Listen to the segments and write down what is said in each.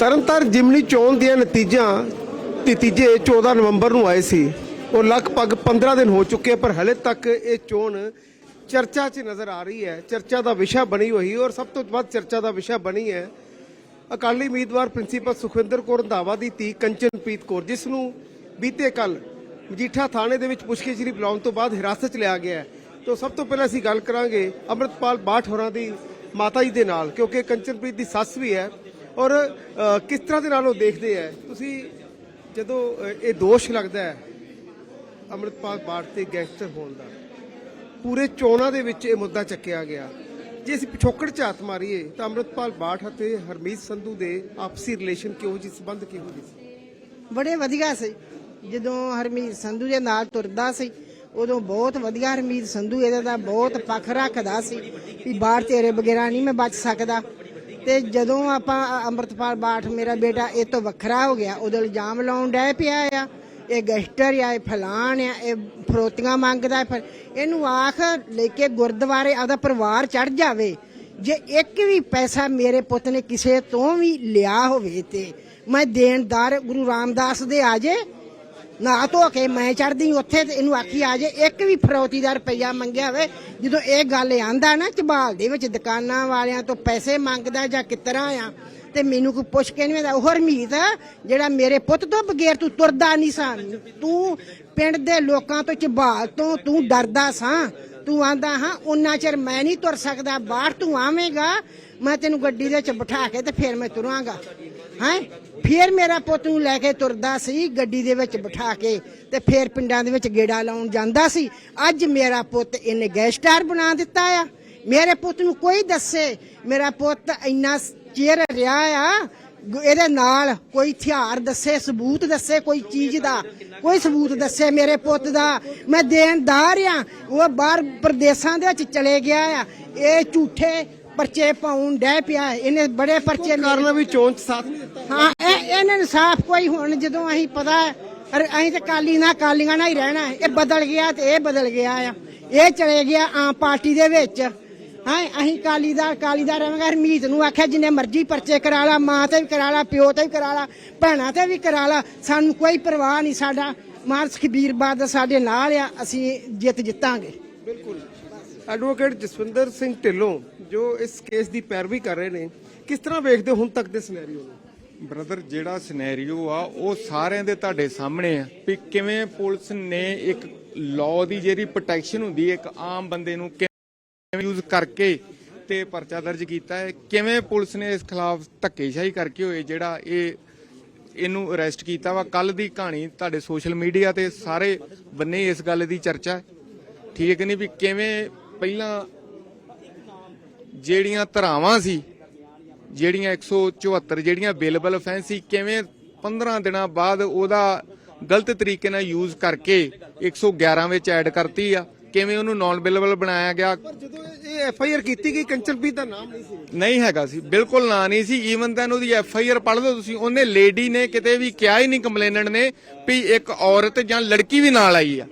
ਤਰਨਤਾਰਨ ਜਿਮਨੀ ਚੋਣ ਦੀਆਂ ਨਤੀਜਾ ਨਤੀਜੇ 14 ਨਵੰਬਰ ਨੂੰ ਆਏ ਸੀ। ਉਹ ਲਗਭਗ 15 ਦਿਨ ਹੋ ਚੁੱਕੇ ਪਰ ਹਲੇ ਤੱਕ ਇਹ ਚੋਣ ਚਰਚਾ 'ਚ ਨਜ਼ਰ ਆ ਰਹੀ ਹੈ। ਚਰਚਾ ਦਾ ਵਿਸ਼ਾ ਬਣੀ ਹੋਈ ਔਰ ਸਭ ਤੋਂ ਵੱਧ ਚਰਚਾ ਦਾ ਵਿਸ਼ਾ ਬਣੀ ਹੈ ਅਕਾਲੀ ਉਮੀਦਵਾਰ ਪ੍ਰਿੰਸੀਪਲ ਸੁਖਵਿੰਦਰ ਕੌਰ ਰੰਧਾਵਾ ਦੀ ਧੀ ਕੰਚਨਪ੍ਰੀਤ ਕੌਰ, ਜਿਸ ਨੂੰ ਬੀਤੇ ਕੱਲ ਮਜੀਠਾ ਥਾਣੇ ਦੇ ਵਿੱਚ ਪੁੱਛਗਿੱਛ ਲਈ ਬੁਲਾਉਣ ਤੋਂ ਬਾਅਦ ਹਿਰਾਸਤ 'ਚ ਲਿਆ ਗਿਆ ਹੈ। ਤੋਂ ਸਭ ਤੋਂ ਪਹਿਲਾਂ ਅਸੀਂ ਗੱਲ ਕਰਾਂਗੇ ਅੰਮ੍ਰਿਤਪਾਲ ਬਾਠ ਹੋਰਾਂ ਦੀ ਮਾਤਾ ਜੀ ਦੇ ਨਾਲ, ਕਿਉਂਕਿ ਕੰਚਨਪ੍ਰੀਤ ਦੀ ਸੱਸ ਵੀ ਹੈ। ਔਰ ਕਿਸ ਤਰ੍ਹਾਂ ਦੇ ਨਾਲ ਉਹ ਦੇਖਦੇ ਹੈ ਤੁਸੀਂ ਜਦੋਂ ਇਹ ਦੋਸ਼ ਲੱਗਦਾ ਹੈ ਅੰਮ੍ਰਿਤਪਾਲ ਬਾਠ ਤੇ ਗੈਂਗਸਟਰ ਹੋਣ ਦਾ, ਪੂਰੇ ਚੋਣਾਂ ਦੇ ਵਿੱਚ ਇਹ ਮੁੱਦਾ ਚੱਕਿਆ ਗਿਆ। ਜੇ ਅਸੀਂ ਪਿਛੋਕੜ ਚ ਮਾਰੀਏ ਤਾਂ ਅੰਮ੍ਰਿਤਪਾਲ ਬਾਠ ਅਤੇ ਹਰਮੀਤ ਸੰਧੂ ਦੇ ਆਪਸੀ ਰਿਲੇਸ਼ਨ ਕਿਹੋ ਜਿਹੀ ਸੰਬੰਧ ਕਿਹੋ ਜਿਹੇ ਸੀ? ਬੜੇ ਵਧੀਆ ਸੀ। ਜਦੋਂ ਹਰਮੀਤ ਸੰਧੂ ਦੇ ਨਾਲ ਤੁਰਦਾ ਸੀ, ਉਦੋਂ ਬਹੁਤ ਵਧੀਆ ਹਰਮੀਤ ਸੰਧੂ ਇਹਦਾ ਦਾ ਬਹੁਤ ਪੱਖ ਰੱਖਦਾ ਸੀ ਵੀ ਬਾਹਰ ਤੇਰੇ ਬਗੈਰਾ ਨਹੀਂ ਮੈਂ ਬਚ ਸਕਦਾ। ਤੇ ਜਦੋਂ ਆਪਾਂ ਅੰਮ੍ਰਿਤਪਾਲ ਬਾਠ ਮੇਰਾ ਬੇਟਾ ਇਹ ਤੋਂ ਵੱਖਰਾ ਹੋ ਗਿਆ ਉਹਦੇ ਇਲਜ਼ਾਮ ਲਾਉਣ ਡੈ ਪਿਆ ਆ। ਇਹ ਗੈਸਟਰ ਆ ਇਹ ਫਲਾਣ ਆ ਇਹ ਫਰੋਤੀਆਂ ਮੰਗਦਾ ਹੈ, ਫਿਰ ਇਹਨੂੰ ਆਖ ਲੈ ਕੇ ਗੁਰਦੁਆਰੇ ਆਦਾ ਪਰਿਵਾਰ ਚੜ ਜਾਵੇ। ਜੇ ਇੱਕ ਵੀ ਪੈਸਾ ਮੇਰੇ ਪੁੱਤ ਨੇ ਕਿਸੇ ਤੋਂ ਵੀ ਲਿਆ ਹੋਵੇ ਤੇ ਮੈਂ ਦੇਣਦਾਰ ਗੁਰੂ ਰਾਮਦਾਸ ਦੇ ਆ ਜੇ ਨਾ ਧੋ ਕੇ ਮੈਂ ਚੜਦੀ ਉੱਥੇ ਤੇ ਇਹਨੂੰ ਆਖੀ ਆ ਜੇ, ਇੱਕ ਵੀ ਫਰੌਤੀ ਦਾ ਰੁਪਈਆ ਮੰਗਿਆ ਹੋਵੇ, ਜਦੋਂ ਇਹ ਗੱਲ ਆਂਦਾ ਨਾ ਚਬਾਲ ਦੇ ਵਿੱਚ ਦੁਕਾਨਾਂ ਵਾਲਿਆਂ ਤੋਂ ਪੈਸੇ ਮੰਗਦਾ ਜਾਂ ਕਿਤਰਾ ਆ, ਤੇ ਮੈਨੂੰ ਕੋਈ ਪੁੱਛ ਕੇ ਨਹੀਂ ਆਂਦਾ। ਉਹ ਹਰਮੀਤ, ਜਿਹੜਾ ਮੇਰੇ ਪੁੱਤ ਤੋਂ ਬਗੈਰ ਤੂੰ ਤੁਰਦਾ ਨਹੀਂ ਸਾਂ, ਤੂੰ ਪਿੰਡ ਦੇ ਲੋਕਾਂ ਤੋਂ ਚਬਾਲ ਤੋਂ ਤੂੰ ਡਰਦਾ ਸਾਂ ਤੂੰ ਆਂਦਾ, ਹਾਂ ਉਨਾ ਚਿਰ ਮੈਂ ਨਹੀਂ ਤੁਰ ਸਕਦਾ, ਬਾਹਰ ਤੂੰ ਆਵੇਂਗਾ, ਮੈਂ ਤੈਨੂੰ ਗੱਡੀ ਦੇ ਵਿੱਚ ਬਿਠਾ ਕੇ ਤੇ ਫਿਰ ਮੈਂ ਤੁਰਾਂਗਾ। ਹੈਂ? ਫਿਰ ਮੇਰਾ ਪੁੱਤ ਨੂੰ ਲੈ ਕੇ ਤੁਰਦਾ ਸੀ, ਗੱਡੀ ਦੇ ਵਿੱਚ ਬਿਠਾ ਕੇ ਤੇ ਫਿਰ ਪਿੰਡਾਂ ਦੇ ਵਿੱਚ ਗੇੜਾ ਲਾਉਣ ਜਾਂਦਾ ਸੀ। ਅੱਜ ਮੇਰਾ ਪੁੱਤ ਇਹਨੇ ਗੈਸਟਾਰ ਬਣਾ ਦਿੱਤਾ ਆ। ਮੇਰੇ ਪੁੱਤ ਨੂੰ ਕੋਈ ਦੱਸੇ, ਮੇਰਾ ਪੁੱਤ ਇੰਨਾ ਚਿਰ ਰਿਹਾ ਆ ਇਹਦੇ ਨਾਲ ਕੋਈ ਹਥਿਆਰ ਦੱਸੇ ਸਬੂਤ ਦੱਸੇ ਕੋਈ ਚੀਜ਼ ਦਾ ਕੋਈ ਸਬੂਤ ਦੱਸੇ ਮੇਰੇ ਪੁੱਤ ਦਾ। ਮੈਂ ਦੇਣਦਾਰ ਆ। ਉਹ ਬਾਹਰ ਪ੍ਰਦੇਸ਼ਾਂ ਦੇ ਵਿੱਚ ਚਲੇ ਗਿਆ ਆ। ਇਹ ਝੂਠੇ ਪਰਚੇ ਪਾਉਣ ਡੈ ਪਿਆ। ਇਹਨੇ ਬੜੇ ਪਰਚੇ ਕਾਰਨ ਵੀ ਚੋਣ ਚ ਸਾਥ ਨਹੀਂ ਦਿੱਤਾ। ਹਾਂ ਇਹ ਇਹਨਾਂ ਨੂੰ ਸਾਫ਼ ਕੋਈ ਹੁਣ ਜਦੋਂ ਅਸੀਂ ਪਤਾ ਅਰੇ ਅਸੀਂ ਤੇ ਕਾਲੀ ਨਾ ਕਾਲੀਆਂ ਨਾਲ ਹੀ ਰਹਿਣਾ। ਇਹ ਬਦਲ ਗਿਆ ਤੇ ਇਹ ਬਦਲ ਗਿਆ ਆ। ਇਹ ਚਲੇ ਗਿਆ ਆਮ ਪਾਰਟੀ ਦੇ ਵਿੱਚ। ਹਾਂ ਅਸੀਂ ਕਾਲੀ ਦਾ ਕਾਲੀ ਦਾ ਰਹਾਂਗੇ ਹਰਮੀਤ ਨੂੰ ਆਖਿਆ ਜਿੰਨੇ ਮਰਜ਼ੀ ਪਰਚੇ ਕਰਾ ਲਾ ਮਾਂ ਤੇ ਵੀ ਕਰਾ ਲਾ ਪਿਓ ਤੇ ਵੀ ਕਰਾ ਲਾ ਭੈਣਾਂ ਤੇ ਵੀ ਕਰਾ ਲਾ ਸਾਨੂੰ ਕੋਈ ਪਰਵਾਹ ਨਹੀਂ ਸਾਡਾ ਮਾਰਸ ਖਬੀਰ ਬਾਦ ਸਾਡੇ ਨਾਲ ਆ ਅਸੀਂ ਜਿੱਤ ਜਿੱਤਾਂਗੇ। ਬਿਲਕੁਲ। ਐਡਵੋਕੇਟ ਜਸਵਿੰਦਰ ਸਿੰਘ ਢਿੱਲੋਂ ਜੋ ਇਸ ਕੇਸ ਦੀ ਪੈਰਵੀ ਕਰ ਰਹੇ ਨੇ ਕਿਸ ਤਰ੍ਹਾਂ ਵੇਖਦੇ ਹੋ ਹੁਣ ਤੱਕ ਦੇ ਸਿਨੈਰੀਓ ਨੂੰ? ਬ੍ਰਦਰ ਜਿਹੜਾ ਸਿਨੈਰੀਓ ਆ ਉਹ ਸਾਰਿਆਂ ਦੇ ਤੁਹਾਡੇ ਸਾਹਮਣੇ ਆ ਵੀ ਕਿਵੇਂ ਪੁਲਿਸ ਨੇ ਇੱਕ ਲਾਅ ਦੀ ਜਿਹੜੀ ਪ੍ਰੋਟੈਕਸ਼ਨ ਹੁੰਦੀ ਹੈ ਇੱਕ ਆਮ ਬੰਦੇ ਨੂੰ ਯੂਜ਼ ਕਰਕੇ ਤੇ ਪਰਚਾ ਦਰਜ ਕੀਤਾ ਹੈ? ਕਿਵੇਂ ਪੁਲਿਸ ਨੇ ਇਸ ਖਿਲਾਫ ਧੱਕੇਸ਼ਾਹੀ ਕਰਕੇ ਹੋਏ ਜਿਹੜਾ ਇਹ ਇਹਨੂੰ ਅਰੈਸਟ ਕੀਤਾ ਵਾ? ਕੱਲ ਦੀ ਕਹਾਣੀ ਤੁਹਾਡੇ ਸੋਸ਼ਲ ਮੀਡੀਆ ਤੇ ਸਾਰੇ ਬੰਨੇ ਇਸ ਗੱਲ ਦੀ ਚਰਚਾ ਹੈ। ਠੀਕ ਨਹੀਂ? ਵੀ ਕਿਵੇਂ ਪਹਿਲਾਂ ਜਿਹੜੀਆਂ ਧਰਾਵਾਂ ਸੀ, ਜਿਹੜੀਆਂ 174 ਜਿਹੜੀਆਂ ਬੇਲੇਬਲ ਅਫੈਂਸ ਸੀ, ਕਿਵੇਂ 15 ਦਿਨਾਂ ਬਾਅਦ ਉਹਦਾ ਗਲਤ ਤਰੀਕੇ ਨਾਲ ਯੂਜ਼ ਕਰਕੇ 111 ਵਿੱਚ ਐਡ ਕਰਤੀ ਆ? ਕਿਵੇਂ ਉਹਨੂੰ ਨਾਨ ਬੇਲੇਬਲ ਬਣਾਇਆ ਗਿਆ? ਜਦੋਂ ਇਹ ਐਫ ਆਈ ਆਰ ਕੀਤੀ ਗਈ ਕੰਚਨਪ੍ਰੀਤ ਦਾ ਨਾਮ ਨਹੀਂ ਸੀ। ਨਹੀਂ ਹੈਗਾ ਸੀ ਬਿਲਕੁਲ ਨਾ ਨਹੀਂ ਸੀ। ਈਵਨ ਤਾਂ ਉਹਦੀ ਐਫ ਆਈ ਆਰ ਪੜ੍ਹ ਲਓ ਤੁਸੀਂ ਉਹਨੇ ਲੇਡੀ ਨੇ ਕਿਤੇ ਵੀ ਕਿਹਾ ਹੀ ਨਹੀਂ ਕੰਪਲੇਨੈਂਟ ਨੇ ਵੀ ਇੱਕ ਔਰਤ ਜਾਂ ਲੜਕੀ ਵੀ ਨਾਲ ਆਈ ਆ।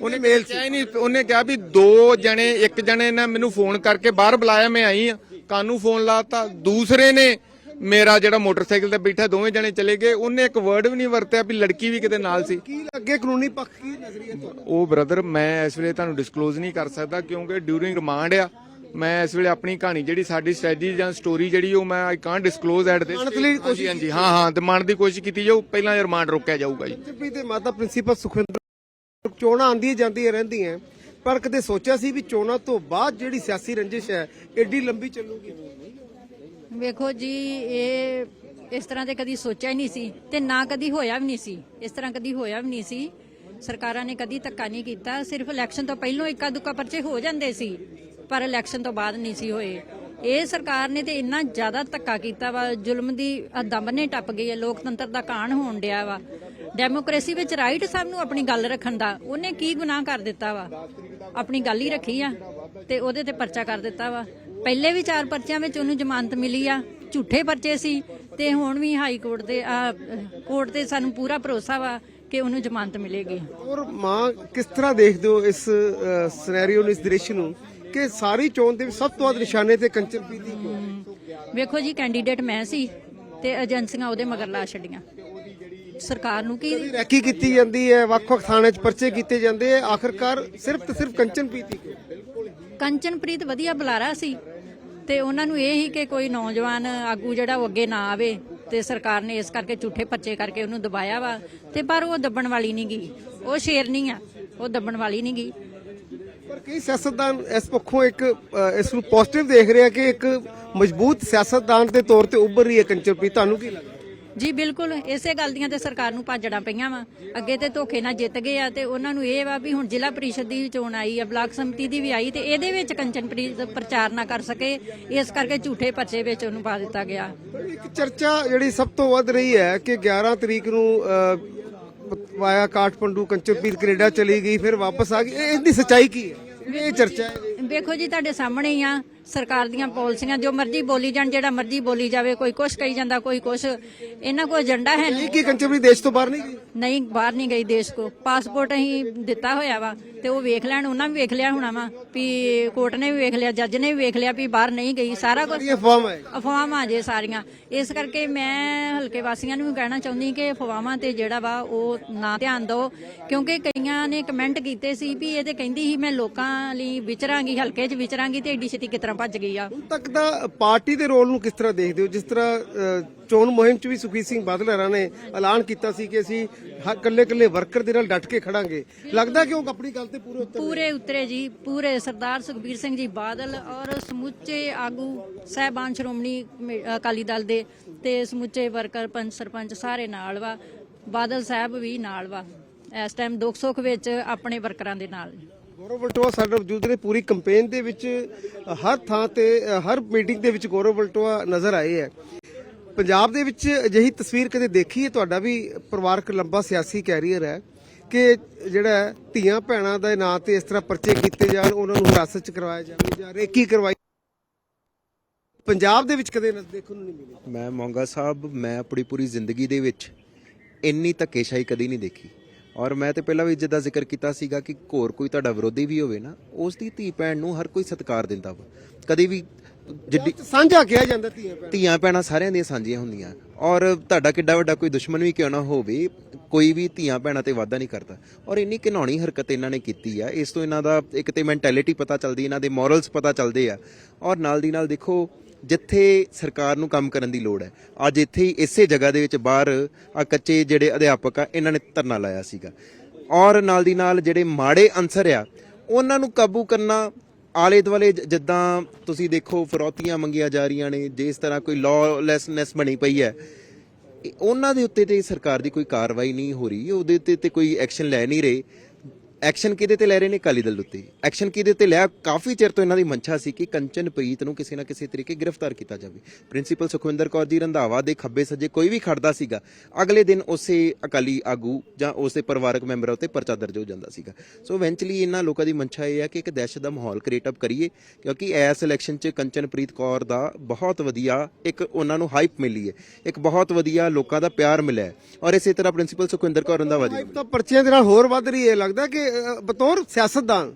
ਉਹਨੇ ਮੇਲ ਕਿਹਾ ਹੀ ਨਹੀਂ ਉਹਨੇ ਕਿਹਾ ਵੀ ਦੋ ਜਣੇ ਇੱਕ ਜਣੇ ਨੇ ਮੈਨੂੰ ਫੋਨ ਕਰਕੇ ਬਾਹਰ ਬੁਲਾਇਆ ਮੈਂ ਆਈ ਆ। ਕਾਨੂੰ ਫੋਨ ਲਾਤਾ ਦੂਸਰੇ ਨੇ ਮੇਰਾ ਜਿਹੜਾ ਮੋਟਰਸਾਈਕਲ ਤੇ ਬੈਠਾ ਦੋਵੇਂ ਜਣੇ ਚਲੇ ਗਏ। ਉਹਨੇ ਇੱਕ ਵਰਡ ਵੀ ਨਹੀਂ ਵਰਤਿਆ ਵੀ ਲੜਕੀ ਵੀ ਕਿਤੇ ਨਾਲ ਸੀ। ਕੀ ਲੱਗੇ? ਕਾਨੂੰਨੀ ਪੱਖ ਕੀ ਨਜ਼ਰੀਆ ਤੁਹਾਡਾ? ਉਹ ਬ੍ਰਦਰ ਮੈਂ ਇਸ ਵੇਲੇ ਤੁਹਾਨੂੰ ਡਿਸਕਲੋਜ਼ ਨਹੀਂ ਕਰ ਸਕਦਾ ਕਿਉਂਕਿ ਡਿਊਰਿੰਗ ਰਿਮਾਂਡ ਆ। ਮੈਂ ਇਸ ਵੇਲੇ ਆਪਣੀ ਕਹਾਣੀ ਜਿਹੜੀ ਸਾਡੀ ਸਟ੍ਰੈਟਜੀ ਜਾਂ ਸਟੋਰੀ ਜਿਹੜੀ ਉਹ ਮੈਂ I can't disclose at this ਹਾਂਜੀ ਹਾਂਜੀ ਹਾਂ ਹਾਂ ਦਮਾਨ ਦੀ ਕੋਸ਼ਿਸ਼ ਕੀਤੀ ਜਾਊ ਪਹਿਲਾਂ ਰਿਮਾਂਡ ਰੋਕਿਆ ਜਾਊਗਾ ਜੀ। ਕੰਚਨਪ੍ਰੀਤ ਦੇ ਮਾਤਾ ਪ੍ਰਿੰਸੀਪਲ ਸੁਖਵਿੰਦਰ ਚੋਣਾਂ ਆਂਦੀਆਂ ਜਾਂਦੀਆਂ ਰਹਿੰਦੀਆਂ ਪਰ ਕਦੇ ਸੋਚਿਆ ਸੀ ਵੀ ਚੋਣਾਂ ਤੋਂ ਬਾਅਦ ਜਿਹੜੀ ਸਿਆਸੀ ਰੰਜਿਸ਼ ਹੈ ਏਡੀ ਲੰਬੀ ਚੱਲੂਗੀ? ਵੇਖੋ ਜੀ, ਇਹ ਇਸ ਤਰ੍ਹਾਂ ਤੇ ਕਦੀ ਸੋਚਿਆ ਹੀ ਨਹੀਂ ਸੀ ਤੇ ਨਾ ਕਦੀ ਹੋਇਆ ਵੀ ਨਹੀਂ ਸੀ। ਇਸ ਤਰ੍ਹਾਂ ਕਦੀ ਹੋਇਆ ਵੀ ਨਹੀਂ ਸੀ। ਸਰਕਾਰਾਂ ਨੇ ਕਦੀ ਧੱਕਾ ਨਹੀਂ ਕੀਤਾ। ਸਿਰਫ ਇਲੈਕਸ਼ਨ ਤੋਂ ਪਹਿਲਾਂ ਇੱਕਾ ਦੁੱਕਾ ਪਰਚੇ ਹੋ ਜਾਂਦੇ ਸੀ, ਪਰ ਇਲੈਕਸ਼ਨ ਤੋਂ ਬਾਅਦ ਨਹੀਂ ਸੀ ਹੋਏ। ਇਹ ਸਰਕਾਰ ਨੇ ਤੇ ਇੰਨਾ ਜ਼ਿਆਦਾ ਧੱਕਾ ਕੀਤਾ ਵਾ, ਜ਼ੁਲਮ ਦੀ ਹੱਦਾਂ ਬੰਨੇ ਟੱਪ ਗਈ ਹੈ, ਲੋਕਤੰਤਰ ਦਾ ਕਾਣ ਹੋਣ ਡਿਆ ਵਾ। ਡੈਮੋਕ੍ਰੇਸੀ ਵਿੱਚ ਰਾਈਟ ਸਭ ਨੂੰ ਆਪਣੀ ਗੱਲ ਰੱਖਣ ਦਾ, ਉਹਨੇ ਕੀ ਗੁਨਾਹ ਕਰ ਦਿੱਤਾ ਵਾ? ਆਪਣੀ ਗੱਲ ਹੀ ਰੱਖੀ ਆ ਤੇ ਉਹਦੇ ਤੇ ਪਰਚਾ ਕਰ ਦਿੱਤਾ ਵਾ। ਪਹਿਲੇ ਵੀ ਚਾਰ ਪਰਚਿਆਂ ਵਿੱਚ ਉਹਨੂੰ ਜ਼ਮਾਨਤ ਮਿਲੀ ਆ ਝੂਠੇ ਪਰਚੇ ਸੀ ਤੇ ਹੁਣ ਵੀ ਹਾਈ ਕੋਰਟ ਦੇ ਆ, ਕੋਰਟ ਤੇ ਸਾਨੂੰ ਪੂਰਾ ਭਰੋਸਾ ਵਾ ਕਿ ਉਹਨੂੰ ਜ਼ਮਾਨਤ ਮਿਲੇਗੀ। ਔਰ ਮਾਂ ਕਿਸ ਤਰ੍ਹਾਂ ਦੇਖਦੇ ਹੋ ਇਸ ਸਿਨੈਰੀਓ ਨੂੰ ਇਸ ਦ੍ਰਿਸ਼ ਨੂੰ ਕਿ ਸਾਰੀ ਚੋਣ ਦੇ ਸਭ ਤੋਂ ਵੱਧ ਨਿਸ਼ਾਨੇ ਤੇ ਕੰਚਨਪ੍ਰੀਤ ਦੀ ਵੇਖੋ ਜੀ ਕੈਂਡੀਡੇਟ ਮੈਂ ਸੀ ਤੇ ਏਜੰਸੀਆਂ ਉਹਦੇ ਮਗਰ ਲਾ ਛੱਡੀਆਂ। ਸਰਕਾਰ ਨੂੰ ਕੀ ਰੈਕੀ ਕੀਤੀ ਜਾਂਦੀ ਹੈ ਵੱਖ-ਵੱਖ ਥਾਣੇ 'ਚ ਪਰਚੇ ਕੀਤੇ ਜਾਂਦੇ ਆ ਆਖਰਕਾਰ ਸਿਰਫ ਤੇ ਸਿਰਫ ਕੰਚਨਪ੍ਰੀਤ ਹੀ ਕੰਚਨਪ੍ਰੀਤ ਵਧੀਆ ਬੁਲਾਰਾ ਸੀ। ਤੇ ਉਹਨਾਂ ਨੂੰ ਇਹ ਹੀ ਕਿ ਕੋਈ ਨੌਜਵਾਨ ਆਗੂ ਜਿਹੜਾ ਉਹ ਅੱਗੇ ਨਾ ਆਵੇ ਤੇ ਸਰਕਾਰ ਨੇ ਇਸ ਕਰਕੇ ਝੂਠੇ ਪਰਚੇ ਕਰਕੇ ਉਹਨੂੰ ਦਬਾਇਆ ਵਾ ਤੇ ਪਰ ਉਹ ਦੱਬਣ ਵਾਲੀ ਨਹੀਂ ਗਈ। ਉਹ ਸ਼ੇਰ ਨਹੀਂ ਆ। ਉਹ ਦੱਬਣ ਵਾਲੀ ਨਹੀਂ ਗਈ। ਪਰ ਕਈ ਸਿਆਸਤਦਾਨ ਇਸ ਪੱਖੋਂ ਇੱਕ ਇਸ ਨੂੰ ਪੋਜ਼ਿਟਿਵ ਦੇਖ ਰਿਹਾ ਕਿ ਇੱਕ ਮਜ਼ਬੂਤ ਸਿਆਸਤਦਾਨ ਦੇ ਤੌਰ ਤੇ ਉੱਭਰ ਰਹੀ ਹੈ ਕੰਚਨਪ੍ਰੀਤ ਤੁਹਾਨੂੰ ਕੀ ਲੱਗਦਾ? ਜੀ ਬਿਲਕੁਲ। ਇਸੇ ਗੱਲ ਦੀਆਂ ਤੇ ਸਰਕਾਰ ਨੂੰ ਭਾਜੜਾਂ ਪਈਆਂ ਵਾ। ਅੱਗੇ ਤੇ ਧੋਖੇ ਨਾਲ ਜਿੱਤ ਗਏ ਆ ਤੇ ਉਹਨਾਂ ਨੂੰ ਇਹ ਵਾ ਵੀ ਹੁਣ ਜ਼ਿਲ੍ਹਾ ਪਰਿਸ਼ਦ ਦੀ ਚੋਣ ਆਈ ਆ ਬਲਾਕ ਸੰਮਤੀ ਦੀ ਵੀ ਆਈ ਤੇ ਇਹਦੇ ਵਿੱਚ ਕੰਚਨਪ੍ਰੀਤ ਪ੍ਰਚਾਰ ਨਾ ਕਰ ਸਕੇ। ਇਸ ਕਰਕੇ ਝੂਠੇ ਪਰਚੇ ਵਿੱਚ ਉਹਨੂੰ ਪਾ ਦਿੱਤਾ ਗਿਆ। ਇੱਕ ਚਰਚਾ ਜਿਹੜੀ ਸਭ ਤੋਂ ਵੱਧ ਰਹੀ ਹੈ ਕਿ 11 ਤਰੀਕ ਨੂੰ ਅ, ਵਾਇਆ ਕਾਠਮੰਡੂ ਕੰਚਨਪ੍ਰੀਤ ਕੈਨੇਡਾ ਚਲੀ ਗਈ ਫਿਰ ਵਾਪਸ ਆ ਗਈ। ਇਹ- ਇਹਦੀ ਸੱਚਾਈ ਕੀ ਹੈ? ਇਹ ਚਰਚਾ ਹੈ ਵੇਖੋ ਜੀ ਤੁਹਾਡੇ ਸਾਹਮਣੇ ਹੀ ਆ। ਸਰਕਾਰ ਦੀਆਂ ਪਾਲਿਸੀਆਂ ਜੋ ਮਰਜ਼ੀ ਬੋਲੀ ਜਾਣ ਜਿਹੜਾ ਮਰਜ਼ੀ ਬੋਲੀ ਜਾਵੇ ਕੋਈ ਕੁਛ ਕਹੀ ਜਾਂਦਾ ਕੋਈ ਕੁਛ। ਇਹਨਾਂ ਕੋਲ ਏਜੰਡਾ ਹੈ ਨਹੀਂ ਕੀ ਕੰਚਨਪ੍ਰੀਤ ਦੇਸ਼ ਤੋਂ ਬਾਹਰ ਨਹੀਂ ਗਈ? ਨਹੀਂ ਬਾਹਰ ਨਹੀਂ ਗਈ ਦੇਸ਼ ਕੋ। ਪਾਸਪੋਰਟ ਅਸੀਂ ਦਿੱਤਾ ਹੋਇਆ ਵਾ। ਤੇ ਉਹ ਵੇਖ ਲੈਣ ਉਹਨਾਂ ਵੀ ਵੇਖ ਲਿਆ ਹੋਣਾ ਵਾ ਵੀ ਕੋਰਟ ਨੇ ਵੀ ਵੇਖ ਲਿਆ ਜੱਜ ਨੇ ਵੀ ਵੇਖ ਲਿਆ ਵੀ ਬਾਹਰ ਨਹੀਂ ਗਈ ਸਾਰਾ ਕੁਝ ਅਫਵਾਹ ਹੈ। ਅਫਵਾਹਾਂ ਜੇ ਸਾਰੀਆਂ। ਇਸ ਕਰਕੇ ਮੈਂ ਹਲਕੇ ਵਾਸੀਆਂ ਨੂੰ ਕਹਿਣਾ ਚਾਹੁੰਦੀ ਕਿ ਅਫਵਾਹਾਂ ਤੇ ਜਿਹੜਾ ਵਾ ਉਹ ਨਾ ਧਿਆਨ ਦਿਓ ਕਿਉਂਕਿ ਕਈਆਂ ਨੇ ਕਮੈਂਟ ਕੀਤੇ ਸੀ ਵੀ ਇਹ ਤੇ ਕਹਿੰਦੀ ਸੀ ਮੈਂ ਲੋਕਾਂ ਲਈ ਵਿਚਰਾਂਗੀ ਹਲਕੇ 'ਚ ਵਿਚਰਾਂਗੀ ਤੇ ਏਡੀ ਛੇਤੀ ਕਿਤਰਾ ਭੱਜ ਗਈ ਆ? ਹੁਣ ਤੱਕ ਦਾ ਪਾਰਟੀ ਦੇ ਰੋਲ ਨੂੰ ਕਿਸ ਤਰ੍ਹਾਂ ਦੇਖਦੇ ਹੋ? ਜਿਸ ਤਰ੍ਹਾਂ ਚੋਣ ਮੁਹਿੰਮ 'ਚ ਵੀ ਸੁਖੀ ਸਿੰਘ ਬਾਦਲ ਹਰਾਂ ਨੇ ਐਲਾਨ ਕੀਤਾ ਸੀ ਕਿ ਅਸੀਂ ਇਕੱਲੇ ਇਕੱਲੇ ਵਰਕਰ ਦੇ ਨਾਲ ਡਟ ਕੇ ਖੜਾਂਗੇ। ਲੱਗਦਾ ਕਿ ਉਹ ਆਪਣੀ ਗੱਲ ਤੇ ਪੂਰੇ ਉੱਤਰ ਪੂਰੇ ਉਤਰੇ ਜੀ ਪੂਰੇ ਸਰਦਾਰ ਸੁਖਬੀਰ ਸਿੰਘ ਜੀ ਬਾਦਲ ਔਰ ਸਮੁੱਚੇ ਆਗੂ ਸਹਿਬਾਨ ਸ਼੍ਰੋਮਣੀ ਅਕਾਲੀ ਦਲ ਦੇ ਤੇ ਸਮੁੱਚੇ ਵਰਕਰ ਪੰਚ ਸਰਪੰਚ ਸਾਰੇ ਨਾਲ ਵਾ ਬਾਦਲ ਸਾਹਿਬ ਵੀ ਨਾਲ ਵਾ। ਇਸ ਟਾਈਮ ਦੁੱਖ ਸੁੱਖ ਵਿੱਚ ਆਪਣੇ ਵਰਕਰਾਂ ਦੇ ਨਾਲ। ਗੌਰਵ ਵਲਟੋਆ ਸਾਡੇ ਵਜੂਦ ਨੇ। ਪੂਰੀ ਕੈਂਪੇਨ ਦੇ ਵਿੱਚ ਹਰ ਥਾਂ ਤੇ ਹਰ ਮੀਟਿੰਗ ਦੇ ਵਿੱਚ ਗੌਰਵ ਵਲਟੋਆ ਨਜ਼ਰ ਆਏ ਹੈ। ਪੰਜਾਬ ਦੇ ਵਿੱਚ ਅਜਿਹੀ ਤਸਵੀਰ ਕਦੇ ਦੇਖੀ ਹੈ? ਤੁਹਾਡਾ ਵੀ ਪਰਿਵਾਰਕ ਲੰਬਾ ਸਿਆਸੀ ਕੈਰੀਅਰ ਹੈ ਕਿ ਜਿਹੜਾ ਧੀਆਂ ਭੈਣਾਂ ਦੇ ਨਾਂ ਤੇ ਇਸ ਤਰ੍ਹਾਂ ਪਰਚੇ ਕੀਤੇ ਜਾਣ, ਉਹਨਾਂ ਨੂੰ ਹਿਰਾਸਤ 'ਚ ਕਰਵਾਇਆ ਜਾਵੇ ਜਾਂ ਰੇਕੀ ਕਰਵਾਈ ਪੰਜਾਬ ਦੇ ਵਿੱਚ ਕਦੇ ਦੇਖਣ ਨੂੰ ਨਹੀਂ ਮਿਲੀ। ਮੈਂ ਮੋਂਗਾ ਸਾਹਿਬ, ਮੈਂ ਆਪਣੀ ਪੂਰੀ ਜ਼ਿੰਦਗੀ ਦੇ ਵਿੱਚ ਇੰਨੀ ਧੱਕੇਸ਼ਾਹੀ ਕਦੀ ਨਹੀਂ ਦੇਖੀ। ਔਰ ਮੈਂ ਤੇ ਪਹਿਲਾਂ ਵੀ ਜਿੱਦਾਂ ਜ਼ਿਕਰ ਕੀਤਾ ਸੀਗਾ ਕਿ ਹੋਰ ਕੋਈ ਤੁਹਾਡਾ ਵਿਰੋਧੀ ਵੀ ਹੋਵੇ ਨਾ, ਉਸ ਦੀ ਧੀ ਭੈਣ ਨੂੰ ਹਰ ਕੋਈ ਸਤਿਕਾਰ ਦਿੰਦਾ ਵਾ। ਕਦੇ ਵੀ ਜਿੱਡੀ ਸਾਂਝਾ ਕਿਹਾ ਜਾਂਦਾ ਧੀਆਂ ਭੈਣਾਂ ਧੀਆਂ ਭੈਣਾਂ ਸਾਰਿਆਂ ਦੀਆਂ ਸਾਂਝੀਆਂ ਹੁੰਦੀਆਂ। ਔਰ ਤੁਹਾਡਾ ਕਿੱਡਾ ਵੱਡਾ ਕੋਈ ਦੁਸ਼ਮਣ ਵੀ ਕਿਉਂ ਨਾ ਹੋਵੇ ਕੋਈ ਵੀ ਧੀਆਂ ਭੈਣਾਂ ਤੇ ਵਾਅਦਾ ਨਹੀਂ ਕਰਦਾ। ਔਰ ਇੰਨੀ ਘਿਨਾਉਣੀ ਹਰਕਤ ਇਹਨਾਂ ਨੇ ਕੀਤੀ ਆ ਇਸ ਤੋਂ ਇਹਨਾਂ ਦਾ ਇੱਕ ਤੇ ਮੈਂਟੈਲਿਟੀ ਪਤਾ ਚੱਲਦੀ ਇਹਨਾਂ ਦੇ ਮੋਰਲਸ ਪਤਾ ਚੱਲਦੇ ਆ। ਔਰ ਨਾਲ ਦੀ ਨਾਲ ਦੇਖੋ ਜਿੱਥੇ ਸਰਕਾਰ ਨੂੰ ਕੰਮ ਕਰਨ ਦੀ ਲੋੜ ਹੈ ਅੱਜ ਇੱਥੇ ਹੀ ਇਸੇ ਜਗ੍ਹਾ ਦੇ ਵਿੱਚ ਬਾਹਰ ਆ ਕੱਚੇ ਜਿਹੜੇ ਅਧਿਆਪਕ ਆ ਇਹਨਾਂ ਨੇ ਧਰਨਾ ਲਾਇਆ ਸੀਗਾ। ਔਰ ਨਾਲ ਦੀ ਨਾਲ ਜਿਹੜੇ ਮਾੜੇ ਅਨਸਰ ਆ ਉਹਨਾਂ ਨੂੰ ਕਾਬੂ ਕਰਨਾ ਆਲੇ ਦੁਆਲੇ ਜ- ਜਿੱਦਾਂ ਤੁਸੀਂ ਦੇਖੋ ਫਰੋਤੀਆਂ ਮੰਗੀਆਂ ਜਾ ਰਹੀਆਂ ਨੇ ਜਿਸ ਤਰ੍ਹਾਂ ਕੋਈ ਲਾਅਲੈਸਨੈਸ ਬਣੀ ਪਈ ਹੈ, ਇਹ- ਉਹਨਾਂ ਦੇ ਉੱਤੇ ਤੇ ਸਰਕਾਰ ਦੀ ਕੋਈ ਕਾਰਵਾਈ ਨਹੀਂ ਹੋ ਰਹੀ, ਉਹਦੇ ਉੱਤੇ ਤੇ ਕੋਈ ਐਕਸ਼ਨ ਲੈ ਨਹੀਂ ਰਹੇ। ਐਕਸ਼ਨ ਕਿਹਦੇ ਤੇ ਲੈ ਰਹੇ ਨੇ ਅਕਾਲੀ ਦਲ ਉੱਤੇ? ਐਕਸ਼ਨ ਕਿਹਦੇ ਤੇ ਲਿਆ? ਕਾਫੀ ਚਿਰ ਤੋਂ ਇਹਨਾਂ ਦੀ ਮੰਸ਼ਾ ਸੀ ਕਿ ਕੰਚਨਪ੍ਰੀਤ ਨੂੰ ਕਿਸੇ ਨਾ ਕਿਸੇ ਤਰੀਕੇ ਗ੍ਰਿਫਤਾਰ ਕੀਤਾ ਜਾਵੇ। ਪ੍ਰਿੰਸੀਪਲ ਸੁਖਵਿੰਦਰ ਕੌਰ ਜੀ ਰੰਧਾਵਾ ਦੇ ਖੱਬੇ ਸੱਜੇ ਕੋਈ ਵੀ ਖੜਦਾ ਸੀਗਾ, ਅਗਲੇ ਦਿਨ ਉਸੇ ਅਕਾਲੀ ਆਗੂ ਜਾਂ ਉਸੇ ਪਰਿਵਾਰਕ ਮੈਂਬਰਾਂ ਉੱਤੇ ਪਰਚਾ ਦਰਜ ਹੋ ਜਾਂਦਾ ਸੀਗਾ। ਸੋ ਇਵੈਂਚੁਅਲੀ ਇਹਨਾਂ ਲੋਕਾਂ ਦੀ ਮੰਸ਼ਾ ਇਹ ਹੈ ਕਿ ਇੱਕ ਦਹਿਸ਼ਤ ਦਾ ਮਾਹੌਲ ਕ੍ਰੀਏਟ ਅਪ ਕਰੀਏ, ਕਿਉਂਕਿ ਇਸ ਇਲੈਕਸ਼ਨ 'ਚ ਕੰਚਨਪ੍ਰੀਤ ਕੌਰ ਦਾ ਬਹੁਤ ਵਧੀਆ ਇੱਕ ਉਹਨਾਂ ਨੂੰ ਹਾਈਪ ਮਿਲੀ ਹੈ। ਇੱਕ ਬਹੁਤ ਵਧੀਆ ਲੋਕਾਂ ਦਾ ਪਿਆਰ ਮਿਲਿਆ ਔਰ ਇਸੇ ਤਰ੍ਹਾਂ ਪ੍ਰਿੰਸੀਪਲ ਸੁਖਵਿੰਦਰ ਕੌਰ ਰੰਧਾਵਾ ਜੀ ਨੂੰ ਲਾਈਫ ਤਾਂ ਪਰਚੀਆਂ ਦੇ ਨਾਲ ਹੋਰ ਵੱਧ ਰਹੀ ਹੈ। ਲੱਗਦਾ ਕਿ ਅ, ਬਤੌਰ ਸਿਆਸਤਦਾਨ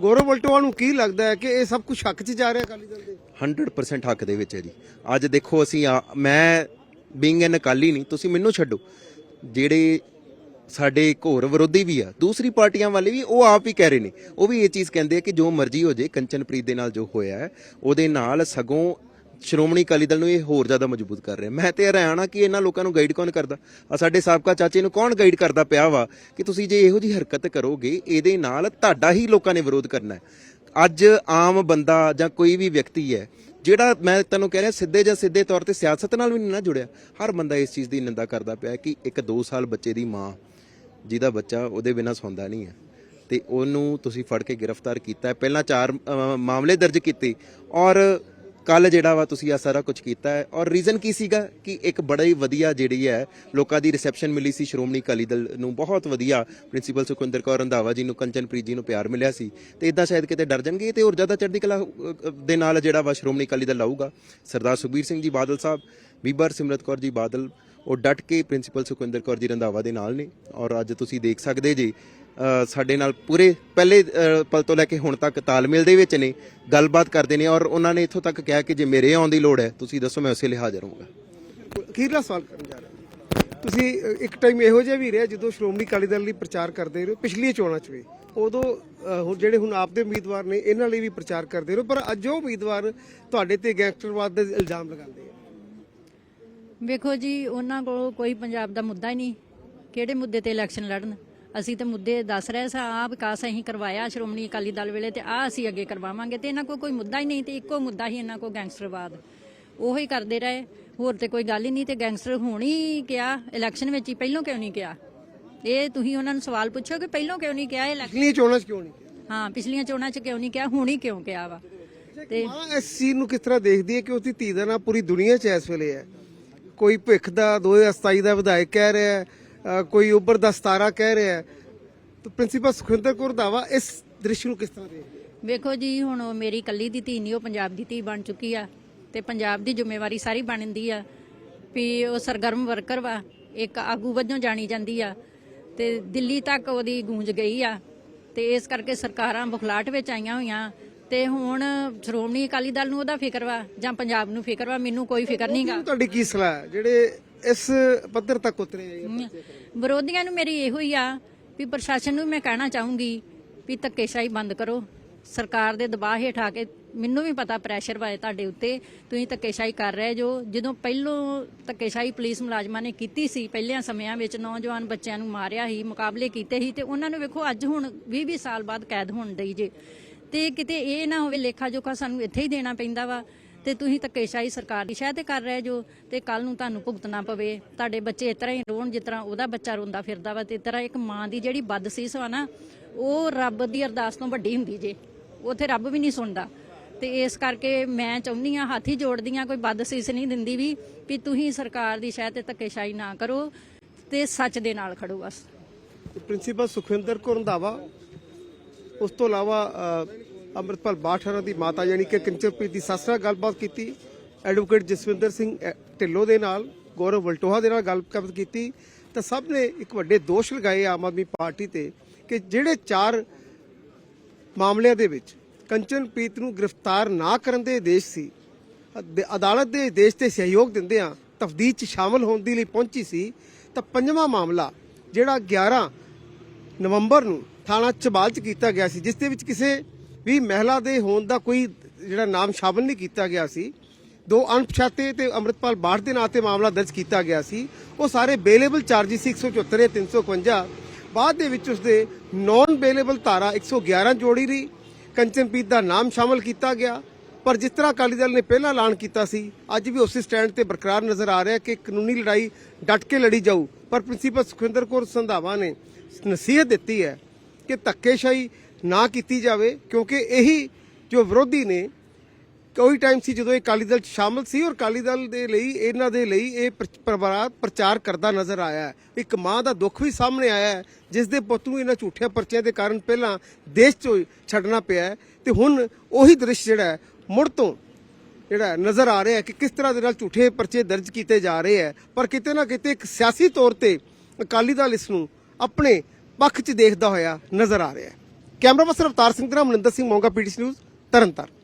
ਗੌਰਵ ਵਲਟੋਆ ਨੂੰ ਕੀ ਲੱਗਦਾ ਹੈ ਕਿ ਇਹ ਸਭ ਕੁਝ ਹੱਕ 'ਚ ਜਾ ਰਿਹਾ ਅਕਾਲੀ ਦਲ ਦੇ? 100% ਹੱਕ ਦੇ ਵਿੱਚ ਹੈ ਜੀ। ਅੱਜ ਦੇਖੋ ਅਸੀਂ ਆ- ਮੈਂ ਬੀਇੰਗ ਐਨ ਅਕਾਲੀ ਨਹੀਂ ਤੁਸੀਂ ਮੈਨੂੰ ਛੱਡੋ। ਜਿਹੜੇ ਸਾਡੇ ਘੋਰ ਵਿਰੋਧੀ ਵੀ ਆ ਦੂਸਰੀ ਪਾਰਟੀਆਂ ਵਾਲੇ ਵੀ ਉਹ ਆਪ ਹੀ ਕਹਿ ਰਹੇ ਨੇ। ਉਹ ਵੀ ਇਹ ਚੀਜ਼ ਕਹਿੰਦੇ ਆ ਕਿ ਜੋ ਮਰਜ਼ੀ ਹੋ ਜੇ ਕੰਚਨਪ੍ਰੀਤ ਦੇ ਨਾਲ ਜੋ ਹੋਇਆ ਹੈ ਉਹਦੇ ਨਾਲ ਸਗੋਂ ਸ਼੍ਰੋਮਣੀ ਅਕਾਲੀ ਦਲ ਨੂੰ ਇਹ ਹੋਰ ਜ਼ਿਆਦਾ ਮਜ਼ਬੂਤ ਕਰ ਰਿਹਾ। ਮੈਂ ਤੇ ਹਰਿਆਣਾ ਕਿ ਇਹਨਾਂ ਲੋਕਾਂ ਨੂੰ ਗਾਈਡ ਕੌਣ ਕਰਦਾ? ਆ ਸਾਡੇ ਸਾਬਕਾ ਚਾਚੇ ਨੂੰ ਕੌਣ ਗਾਈਡ ਕਰਦਾ ਪਿਆ ਵਾ? ਕਿ ਤੁਸੀਂ ਜੇ ਇਹੋ ਜੀ ਹਰਕਤ ਕਰੋਗੇ, ਇਹਦੇ ਨਾਲ ਤੁਹਾਡਾ ਹੀ ਲੋਕਾਂ ਨੇ ਵਿਰੋਧ ਕਰਨਾ ਹੈ। ਅੱਜ ਆਮ ਬੰਦਾ ਜਾਂ ਕੋਈ ਵੀ ਵਿਅਕਤੀ ਹੈ, ਜਿਹੜਾ ਮੈਂ ਤੈਨੂੰ ਕਹਿ ਰਿਹਾ, ਸਿੱਧੇ ਜਾਂ ਸਿੱਧੇ ਤੌਰ ਤੇ ਸਿਆਸਤ ਨਾਲ ਵੀ ਨਹੀਂ ਨਾ ਜੁੜਿਆ, ਹਰ ਬੰਦਾ ਇਸ ਚੀਜ਼ ਦੀ ਨਿੰਦਾ ਕਰਦਾ ਪਿਆ ਕਿ ਇੱਕ 2 ਸਾਲ ਬੱਚੇ ਦੀ ਮਾਂ, ਜਿਹਦਾ ਬੱਚਾ ਉਹਦੇ ਬਿਨਾਂ ਸੌਂਦਾ ਨਹੀਂ ਹੈ। ਤੇ ਉਹਨੂੰ ਤੁਸੀਂ ਫੜ ਕੇ ਗ੍ਰਿਫਤਾਰ ਕੀਤਾ ਪਹਿਲਾਂ ਚਾਰ ਮਾਮਲੇ ਦਰਜ ਕੀਤੇ ਔਰ ਕੱਲ ਜਿਹੜਾ ਵਾ ਤੁਸੀਂ ਆ ਸਾਰਾ ਕੁਝ ਕੀਤਾ ਹੈ। ਔਰ ਰੀਜ਼ਨ ਕੀ ਸੀਗਾ ਕਿ ਇੱਕ ਬੜਾ ਹੀ ਵਧੀਆ ਜਿਹੜੀ ਹੈ, ਲੋਕਾਂ ਦੀ ਰਿਸੈਪਸ਼ਨ ਮਿਲੀ ਸੀ ਸ਼੍ਰੋਮਣੀ ਅਕਾਲੀ ਦਲ ਨੂੰ। ਬਹੁਤ ਵਧੀਆ ਪ੍ਰਿੰਸੀਪਲ ਸੁਖਵਿੰਦਰ ਕੌਰ ਰੰਧਾਵਾ ਜੀ ਨੂੰ, ਕੰਚਨਪ੍ਰੀਤ ਜੀ ਨੂੰ ਪਿਆਰ ਮਿਲਿਆ ਸੀ। ਤੇ ਇਦਾਂ ਸ਼ਾਇਦ ਕਿਤੇ ਡਰ ਜਾਣਗੇ ਤੇ ਹੋਰ ਜ਼ਿਆਦਾ ਚੜ੍ਹਦੀ ਕਲਾ ਦੇ ਨਾਲ ਜਿਹੜਾ ਵਾ ਸ਼੍ਰੋਮਣੀ ਅਕਾਲੀ ਦਲ ਆਊਗਾ। ਸਰਦਾਰ ਸੁਖਬੀਰ ਸਿੰਘ ਜੀ ਬਾਦਲ ਸਾਹਿਬ, ਬੀਬਰ ਸਿਮਰਤ ਕੌਰ ਜੀ ਬਾਦਲ, ਉਹ ਡਟ ਕੇ ਪ੍ਰਿੰਸੀਪਲ ਸੁਖਵਿੰਦਰ ਕੌਰ ਜੀ ਰੰਧਾਵਾ ਦੇ ਨਾਲ ਨੇ। ਔਰ ਅੱਜ ਤੁਸੀਂ ਦੇਖ ਸਕਦੇ ਜੀ ਸਾਡੇ ਨਾਲ ਪੂਰੇ ਪਹਿਲੇ ਪਲ ਤੋਂ ਲੈ ਕੇ ਹੁਣ ਤੱਕ ਤਾਲਮੇਲ ਦੇ ਵਿੱਚ ਨੇ ਗੱਲਬਾਤ ਕਰਦੇ ਨੇ ਔਰ ਉਹਨਾਂ ਨੇ ਇੱਥੋਂ ਤੱਕ ਕਿਹਾ ਕਿ ਜੇ ਮੇਰੇ ਆਉਣ ਦੀ ਲੋੜ ਹੈ ਤੁਸੀਂ ਦੱਸੋ ਮੈਂ ਉਸੇ ਲਈ ਹਾਜ਼ਰ ਹੋਵਾਂਗਾ ਅਖੀਰਲਾ ਸਵਾਲ ਕਰਨ ਜਾ ਰਿਹਾ ਤੁਸੀਂ ਇੱਕ ਟਾਈਮ ਇਹੋ ਜਿਹਾ ਵੀ ਰਿਹਾ ਜਦੋਂ ਸ਼੍ਰੋਮਣੀ ਅਕਾਲੀ ਦਲ ਲਈ ਪ੍ਰਚਾਰ ਕਰਦੇ ਰਹੇ ਪਿਛਲੀਆਂ ਚੋਣਾਂ 'ਚ ਵੀ। ਉਦੋਂ ਜਿਹੜੇ ਹੁਣ ਆਪ ਦੇ ਉਮੀਦਵਾਰ ਨੇ ਇਹਨਾਂ ਲਈ ਵੀ ਪ੍ਰਚਾਰ ਕਰਦੇ ਰਹੇ ਪਰ ਅੱਜ ਉਹ ਉਮੀਦਵਾਰ ਤੁਹਾਡੇ ਤੇ ਗੈਂਗਸਟਰਵਾਦ ਦੇ ਇਲਜ਼ਾਮ ਲਗਾਉਂਦੇ ਆ। ਵੇਖੋ ਜੀ ਉਹਨਾਂ ਕੋਲ ਕੋਈ ਪੰਜਾਬ ਦਾ ਮੁੱਦਾ ਹੀ ਨਹੀਂ। ਕਿਹੜੇ ਮੁੱਦੇ ਤੇ ਇਲੈਕਸ਼ਨ ਲੜਨ? ਅਸੀਂ ਤੇ ਮੁੱਦੇ ਦੱਸ ਰਹੇ ਸਾਂ ਆ ਵਿਕਾਸ ਅਸੀਂ ਕਰਵਾਇਆ ਸ਼੍ਰੋਮਣੀ ਅਕਾਲੀ ਦਲ ਵੇਲੇ ਤੇ ਆ ਅਸੀਂ ਅੱਗੇ ਕਰਵਾਵਾਂਗੇ ਤੇ ਇਹਨਾਂ ਕੋਲ ਕੋਈ ਮੁੱਦਾ ਹੀ ਨਹੀਂ ਤੇ ਇੱਕੋ ਮੁੱਦਾ ਹੀ ਇਹਨਾਂ ਕੋਲ ਗੈਂਗਸਟਰਵਾਦ। ਉਹੋ ਹੀ ਕਰਦੇ ਰਹੇ ਹੋਰ ਤੇ ਕੋਈ ਗੱਲ ਹੀ ਨਹੀਂ ਤੇ ਗੈਂਗਸਟਰ ਹੁਣ ਹੀ ਕਿਹਾ ਇਲੈਕਸ਼ਨ ਵਿੱਚ ਹੀ ਪਹਿਲੋਂ ਕਿਉਂ ਨਹੀਂ ਕਿਹਾ? ਇਹ ਤੁਸੀਂ ਉਹਨਾਂ ਨੂੰ ਸਵਾਲ ਪੁੱਛੋ ਕਿ ਪਹਿਲੋਂ ਕਿਉਂ ਨਹੀਂ ਕਿਹਾ ਇਹ election- ਪਿਛਲੀਆਂ ਚੋਣਾਂ 'ਚ ਕਿਉਂ ਨਹੀਂ ਹਾਂ ਪਿਛਲੀਆਂ ਚੋਣਾਂ 'ਚ ਕਿਉਂ ਨਹੀਂ ਕਿਹਾ ਹੁਣ ਹੀ ਕਿਉਂ ਕਿਹਾ ਵਾ? ਤੇ ਮਾਂ ਇਸ ਚੀਜ਼ ਨੂੰ ਕਿਸ ਤਰ੍ਹਾਂ ਦੇਖਦੀ ਹੈ ਕਿ ਉਹਦੀ ਧੀ ਦਾ ਨਾਂ ਪੂਰੀ ਦੁਨੀਆ 'ਚ ਇਸ ਵੇਲੇ ਹੈ? ਕੋਈ ਭਿੱਖ ਦਾ 2027 ਦਾ ਵਿਧਾਇਕ ਕਹਿ ਰਿਹਾ ਹੈ ਕੋਈ ਉੱਪਰ ਦਾ 17 ਕਹਿ ਰਿਹਾ ਹੈ। ਤਾਂ ਪ੍ਰਿੰਸੀਪਲ ਸੁਖਿੰਦਰ ਕੌਰ ਦਾਵਾ ਇਸ ਦ੍ਰਿਸ਼ ਨੂੰ ਕਿਸ ਤਰ੍ਹਾਂ ਦੇਖਦੀ ਵੇਖੋ ਜੀ ਹੁਣ ਉਹ ਮੇਰੀ ਕੱਲੀ ਦੀ ਧੀ ਨਹੀਂ ਉਹ ਪੰਜਾਬ ਦੀ ਧੀ ਬਣ ਚੁੱਕੀ ਆ ਤੇ ਪੰਜਾਬ ਦੀ ਜ਼ਿੰਮੇਵਾਰੀ ਸਾਰੀ ਬਣਦੀ ਆ ਵੀ ਉਹ ਸਰਗਰਮ ਵਰਕਰ ਵਾ ਇੱਕ ਆਗੂ ਵਜੋਂ ਜਾਣੀ ਜਾਂਦੀ ਆ ਤੇ ਦਿੱਲੀ ਤੱਕ ਉਹਦੀ ਗੂੰਜ ਗਈ ਆ ਤੇ ਇਸ ਕਰਕੇ ਸਰਕਾਰਾਂ ਬੁਖਲਾਟ ਵਿੱਚ ਆਈਆਂ ਹੋਈਆਂ ਤੇ ਹੁਣ ਸ਼੍ਰੋਮਣੀ ਅਕਾਲੀ ਦਲ ਨੂੰ ਉਹਦਾ ਫਿਕਰ ਵਾ ਜਾਂ ਪੰਜਾਬ ਨੂੰ ਫਿਕਰ ਵਾ ਮੈਨੂੰ ਕੋਈ ਫਿਕਰ ਨਹੀਂਗਾ ਤੁਹਾਡੀ ਕੀ ਸਲਾਹ ਹੈ? ਜਿਹੜੇ ਇਸ ਪੱਧਰ ਤੱਕ ਉਤਰੇ ਆ? ਵਿਰੋਧੀਆਂ ਨੂੰ ਮੇਰੀ ਇਹੋ ਹੀ ਆ ਵੀ ਪ੍ਰਸ਼ਾਸਨ ਨੂੰ ਮੈਂ ਕਹਿਣਾ ਚਾਹੂੰਗੀ ਵੀ ਧੱਕੇਸ਼ਾਹੀ ਬੰਦ ਕਰੋ। ਸਰਕਾਰ ਦੇ ਦਬਾਅ ਹੇਠ ਆ ਕੇ ਮੈਨੂੰ ਵੀ ਪਤਾ ਪ੍ਰੈਸ਼ਰ ਵਾਏ ਤੁਹਾਡੇ ਉੱਤੇ ਤੁਸੀਂ ਧੱਕੇਸ਼ਾਹੀ ਕਰ ਰਹੇ ਜੋ। ਜਦੋਂ ਪਹਿਲੋਂ ਧੱਕੇਸ਼ਾਹੀ ਪੁਲਿਸ ਮੁਲਾਜ਼ਮਾਂ ਨੇ ਕੀਤੀ ਸੀ, ਪਹਿਲਿਆਂ ਸਮਿਆਂ ਵਿੱਚ ਨੌਜਵਾਨ ਬੱਚਿਆਂ ਨੂੰ ਮਾਰਿਆ ਸੀ, ਮੁਕਾਬਲੇ ਕੀਤੇ ਸੀ ਤੇ ਉਹਨਾਂ ਨੂੰ ਵੇਖੋ ਅੱਜ ਹੁਣ 20-20 ਸਾਲ ਬਾਅਦ ਕੈਦ ਹੋਣ ਡਈ ਜੇ। ਤੇ ਕਿਤੇ ਇਹ ਨਾ ਹੋਵੇ ਲੇਖਾ ਜੋਖਾ ਸਾਨੂੰ ਇੱਥੇ ਹੀ ਦੇਣਾ ਪੈਂਦਾ ਵਾ। ਤੇ ਤੁਸੀਂ ਧੱਕੇਸ਼ਾਹੀ ਸਰਕਾਰ ਦੀ ਸ਼ਾਇਦ ਕਰ ਰਹੇ ਜੋ ਤੇ ਕੱਲ ਨੂੰ ਤੁਹਾਨੂੰ ਭੁਗਤਣਾ ਪਵੇ। ਤੁਹਾਡੇ ਬੱਚੇ ਇਸ ਤਰ੍ਹਾਂ ਹੀ ਰੋਣ ਜਿਸ ਤਰ੍ਹਾਂ ਉਹਦਾ ਬੱਚਾ ਰੋਂਦਾ ਫਿਰਦਾ ਵਾ ਤੇ ਇਸ ਤਰ੍ਹਾਂ ਇੱਕ ਮਾਂ ਦੀ ਜਿਹੜੀ ਬਦਸੀਸ ਵਾ ਨਾ, ਉਹ ਰੱਬ ਦੀ ਅਰਦਾਸ ਤੋਂ ਵੱਡੀ ਹੁੰਦੀ ਜੇ। ਉਥੇ ਰੱਬ ਵੀ ਨਹੀਂ ਸੁਣਦਾ। ਤੇ ਇਸ ਕਰਕੇ ਮੈਂ ਚਾਹੁੰਦੀ ਆ ਹੱਥ ਹੀ ਜੋੜਦੀ ਆ ਕੋਈ ਬਦਸੀਸ ਨਹੀਂ ਦਿੰਦੀ ਵੀ ਵੀ ਤੁਸੀਂ ਸਰਕਾਰ ਦੀ ਸ਼ਾਇਦ ਤੇ ਧੱਕੇਸ਼ਾਹੀ ਨਾ ਕਰੋ ਤੇ ਸੱਚ ਦੇ ਨਾਲ ਖੜੋ ਬਸ। ਪ੍ਰਿੰਸੀਪਲ ਸੁਖਵਿੰਦਰ ਕੌਰ ਰੰਧਾਵਾ ਉਸ ਤੋਂ ਇਲਾਵਾ ਅੰਮ੍ਰਿਤਪਾਲ ਬਾਠਰਾ ਦੀ ਮਾਤਾ ਯਾਨੀ ਕਿ ਕੰਚਨਪ੍ਰੀਤ ਦੀ ਸੱਸ ਨਾਲ ਗੱਲਬਾਤ ਕੀਤੀ। ਐਡਵੋਕੇਟ ਜਸਵਿੰਦਰ ਸਿੰਘ ਢਿੱਲੋਂ ਦੇ ਨਾਲ, ਗੌਰਵ ਵਲਟੋਹਾ ਦੇ ਨਾਲ ਗੱਲਬਾਤ ਕੀਤੀ। ਤਾਂ ਸਭ ਨੇ ਇੱਕ ਵੱਡੇ ਦੋਸ਼ ਲਗਾਏ ਆਮ ਆਦਮੀ ਪਾਰਟੀ ਤੇ ਕਿ ਜਿਹੜੇ ਚਾਰ ਮਾਮਲਿਆਂ ਦੇ ਵਿੱਚ ਕੰਚਨਪ੍ਰੀਤ ਨੂੰ ਗ੍ਰਿਫਤਾਰ ਨਾ ਕਰਨ ਦੇ ਆਦੇਸ਼ ਸੀ ਅਦਾਲਤ ਦੇ ਆਦੇਸ਼ ਤੇ ਸਹਿਯੋਗ ਦਿੰਦਿਆਂ ਤਫਦੀਸ਼ 'ਚ ਸ਼ਾਮਲ ਹੋਣ ਦੇ ਲਈ ਪਹੁੰਚੀ ਸੀ, ਤਾਂ ਪੰਜਵਾਂ ਮਾਮਲਾ ਜਿਹੜਾ 11 ਨਵੰਬਰ ਨੂੰ ਥਾਣਾ ਚਬਾਲ 'ਚ ਕੀਤਾ ਗਿਆ ਸੀ, ਜਿਸ ਦੇ ਵਿੱਚ ਕਿਸੇ ਵੀ ਮਹਿਲਾ ਦੇ ਹੋਣ ਦਾ ਕੋਈ ਜਿਹੜਾ ਨਾਮ ਸ਼ਾਮਲ ਨਹੀਂ ਕੀਤਾ ਗਿਆ ਸੀ। ਦੋ ਅਣਪਛਾਤੇ ਤੇ ਅੰਮ੍ਰਿਤਪਾਲ ਬਾੜ ਦੇ ਨਾਂ ਤੇ ਮਾਮਲਾ ਦਰਜ ਕੀਤਾ ਗਿਆ ਸੀ। ਉਹ ਸਾਰੇ ਬੇਲੇਬਲ ਚਾਰਜਿਸ 174 351 ਬਾਅਦ ਦੇ ਵਿੱਚ ਉਸਦੇ ਨਾਨ ਬੇਲੇਬਲ ਧਾਰਾ 111 ਜੋੜੀ ਰਹੀ। ਕੰਚਨਪ੍ਰੀਤ ਦਾ ਨਾਮ ਸ਼ਾਮਲ ਕੀਤਾ ਗਿਆ। ਪਰ ਜਿਸ ਤਰ੍ਹਾਂ ਅਕਾਲੀ ਦਲ ਨੇ ਪਹਿਲਾਂ ਐਲਾਨ ਕੀਤਾ ਸੀ, ਅੱਜ ਵੀ ਉਸੇ ਸਟੈਂਡ ਤੇ ਬਰਕਰਾਰ ਨਜ਼ਰ ਆ ਰਿਹਾ ਕਿ ਕਾਨੂੰਨੀ ਲੜਾਈ ਡਟ ਕੇ ਲੜੀ ਜਾਊ। ਪਰ ਪ੍ਰਿੰਸੀਪਲ ਸੁਖਵਿੰਦਰ ਕੌਰ ਸੰਧਾਵਾ ਨੇ ਨਸੀਹਤ ਦਿੱਤੀ ਹੈ ਕਿ ਧੱਕੇਸ਼ਾਹੀ ਨਾ ਕੀਤੀ ਜਾਵੇ, ਕਿਉਂਕਿ ਇਹੀ ਜੋ ਵਿਰੋਧੀ ਨੇ, ਕੋਈ ਟਾਈਮ ਸੀ ਜਦੋਂ ਇਹ ਅਕਾਲੀ ਦਲ 'ਚ ਸ਼ਾਮਲ ਸੀ ਔਰ ਅਕਾਲੀ ਦਲ ਦੇ ਲਈ, ਇਹਨਾਂ ਦੇ ਲਈ ਇਹ ਪ੍ਰ- ਪ੍ਰਵਾਰ ਪ੍ਰਚਾਰ ਕਰਦਾ ਨਜ਼ਰ ਆਇਆ ਹੈ। ਇੱਕ ਮਾਂ ਦਾ ਦੁੱਖ ਵੀ ਸਾਹਮਣੇ ਆਇਆ ਹੈ, ਜਿਸ ਦੇ ਪੁੱਤ ਨੂੰ ਇਹਨਾਂ ਝੂਠਿਆਂ ਪਰਚਿਆਂ ਦੇ ਕਾਰਨ ਪਹਿਲਾਂ ਦੇਸ਼ 'ਚੋਂ ਛੱਡਣਾ ਪਿਆ ਹੈ ਤੇ ਹੁਣ ਉਹੀ ਦ੍ਰਿਸ਼ ਜਿਹੜਾ ਮੁੜ ਤੋਂ ਜਿਹੜਾ ਨਜ਼ਰ ਆ ਰਿਹਾ ਹੈ ਕਿ ਕਿਸ ਤਰ੍ਹਾਂ ਦੇ ਨਾਲ ਝੂਠੇ ਪਰਚੇ ਦਰਜ ਕੀਤੇ ਜਾ ਰਹੇ ਹੈ। ਪਰ ਕਿਤੇ ਨਾ ਕਿਤੇ ਇੱਕ ਸਿਆਸੀ ਤੌਰ ਤੇ ਅਕਾਲੀ ਦਲ ਇਸ ਨੂੰ ਆਪਣੇ ਪੱਖ 'ਚ ਦੇਖਦਾ ਹੋਇਆ ਨਜ਼ਰ ਆ ਰਿਹਾ ਹੈ। ਕੈਮਰਾ ਪਰਸਨ ਅਵਤਾਰ ਸਿੰਘ ਦੇ ਨਾਲ ਮਨਿੰਦਰ ਸਿੰਘ ਮੋਂਗਾ ਪੀਟੀਸੀ ਨਿਊਜ਼ ਤਰਨਤਾਰਨ।